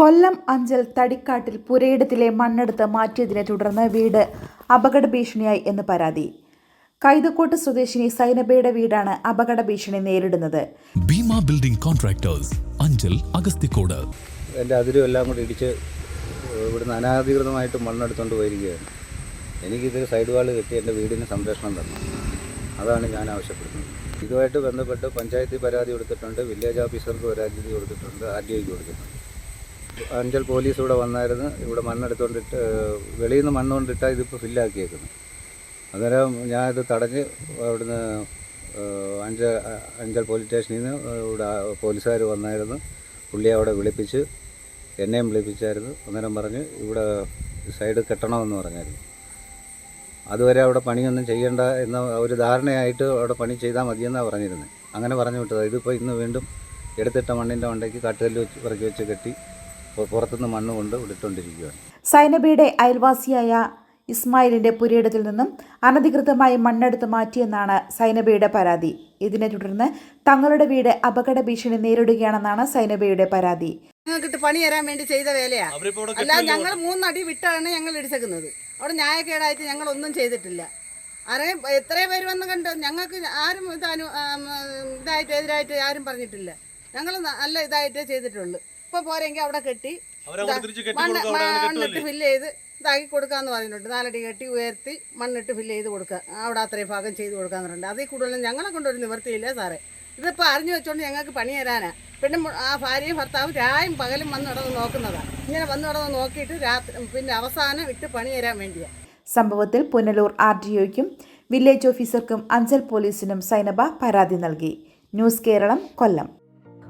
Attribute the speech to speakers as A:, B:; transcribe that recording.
A: കൊല്ലം അഞ്ചൽ തടിക്കാട്ടിൽ പുരയിടത്തിലെ മണ്ണെടുത്ത് മാറ്റിയതിനെ തുടർന്ന് വീട് അപകട ഭീഷണിയായി എന്ന് പരാതി. കൈതക്കോട്ട് സ്വദേശിനി സൈനബയുടെ വീടാണ് അപകട ഭീഷണി നേരിടുന്നത്.
B: ഭീമ ബിൽഡിംഗ് കോൺട്രാക്ടേഴ്സ് അഞ്ചൽ അഗസ്തിക്കോട്
C: എന്റെ അതിരും എല്ലാം കൂടി ഇടിച്ച് ഇവിടുന്ന് അനാധികൃതമായിട്ട് മണ്ണെടുത്തുകൊണ്ട് പോയിരിക്കുകയാണ്. എനിക്കിത് സൈഡ് വാൾ കെട്ടി എന്റെ വീടിന് സംരക്ഷണം തരണം. അതാണ് ഞാൻ ആവശ്യപ്പെടുന്നത്. ഇതുമായിട്ട് ബന്ധപ്പെട്ട് പഞ്ചായത്തിൽ പരാതി കൊടുത്തിട്ടുണ്ട് വില്ലേജ് ഓഫീസർക്ക് പരാതി കൊടുത്തിട്ടുണ്ട് ആർ ഡി ഐക്ക് കൊടുത്തിട്ടുണ്ട്. അഞ്ചൽ പോലീസ് ഇവിടെ വന്നായിരുന്നു. ഇവിടെ മണ്ണെടുത്തുകൊണ്ടിട്ട് വെളിയിൽ നിന്ന് മണ്ണ് കൊണ്ടിട്ടാൽ ഇതിപ്പോൾ ഫില്ലാക്കിയേക്കുന്നു അന്നേരം ഞാനിത് തടഞ്ഞ് അവിടുന്ന് അഞ്ച അഞ്ചൽ പോലീസ് സ്റ്റേഷനിൽ നിന്ന് ഇവിടെ പോലീസുകാർ വന്നായിരുന്നു. പുള്ളിയെ അവിടെ വിളിപ്പിച്ച് എന്നെയും വിളിപ്പിച്ചായിരുന്നു. അന്നേരം പറഞ്ഞ് ഇവിടെ സൈഡ് കെട്ടണമെന്ന് പറഞ്ഞായിരുന്നു. അതുവരെ അവിടെ പണിയൊന്നും ചെയ്യേണ്ട എന്ന ഒരു ധാരണയായിട്ട് അവിടെ പണി ചെയ്താൽ മതിയെന്നാണ് പറഞ്ഞിരുന്നത് അങ്ങനെ പറഞ്ഞു വിട്ടത്. ഇതിപ്പോൾ ഇന്ന് വീണ്ടും എടുത്തിട്ട മണ്ണിന്റെ മണ്ടയ്ക്ക് കാട്ടുകല്ല് വെച്ച് ഇറക്കി വെച്ച് കെട്ടി പുറത്തുനിന്ന് മണ്ണ് കൊണ്ട് ഇട്ടുകൊണ്ടിരിക്കുകയാണ്
A: സൈനബിയുടെ അയൽവാസിയായ ഇസ്മായിലിന്റെ പുരയിടത്തിൽ നിന്നും അനധികൃതമായി മണ്ണെടുത്ത് മാറ്റിയെന്നാണ് സൈനബയുടെ പരാതി. ഇതിനെ തുടർന്ന് തങ്ങളുടെ വീട് അപകട ഭീഷണി നേരിടുകയാണെന്നാണ് സൈനബയുടെ പരാതി.
D: ഞങ്ങൾക്കിട്ട് പണി തരാൻ വേണ്ടി ചെയ്ത വേലയാ. അല്ല ഞങ്ങൾ മൂന്നടി വിട്ടാണ് ഞങ്ങൾ എടുത്തേക്കുന്നത് അവിടെ ന്യായക്കേടായിട്ട് ഞങ്ങൾ ഒന്നും ചെയ്തിട്ടില്ല. ആരെയും എത്രയും പേര് വന്ന് കണ്ട് ഞങ്ങൾക്ക് ആരും ഇതായിട്ട് എതിരായിട്ട് ആരും പറഞ്ഞിട്ടില്ല. ഞങ്ങൾ നല്ല ഇതായിട്ടേ ചെയ്തിട്ടുള്ളൂ. ഇപ്പൊ പോരെങ്കിൽ അവിടെ കെട്ടി. മണ്ണിട്ട് ഫില്ല് ചെയ്ത് ഇതാക്കി കൊടുക്കാന്ന് പറഞ്ഞിട്ടുണ്ട്. നാലടി കെട്ടി ഉയർത്തി മണ്ണിട്ട് ഫില്ല് ചെയ്ത് കൊടുക്കുക. അവിടെ അത്രയും ഭാഗം ചെയ്ത് കൊടുക്കാന്ന് പറഞ്ഞിട്ടുണ്ട്. അതിൽ കൂടുതലും ഞങ്ങളെ കൊണ്ടൊരു നിവർത്തിയില്ല സാറേ. ഇതിപ്പോൾ അറിഞ്ഞു വെച്ചോണ്ട് ഞങ്ങൾക്ക് പണി തരാനാ. പിന്നെ ആ ഭാര്യയും ഭർത്താവും രായും പകലും വന്ന് നടന്ന് നോക്കുന്നതാണ് ഇങ്ങനെ വന്ന് നടന്ന് നോക്കിയിട്ട് രാത്രി പിന്നെ അവസാനം ഇട്ട് പണി തരാൻ വേണ്ടിയാണ്
A: സംഭവത്തിൽ പുനലൂർ ആർ ഡി ഒയ്ക്കും വില്ലേജ് ഓഫീസർക്കും അഞ്ചൽ പോലീസിനും സൈനബ പരാതി നൽകി. ന്യൂസ് കേരളം കൊല്ലം.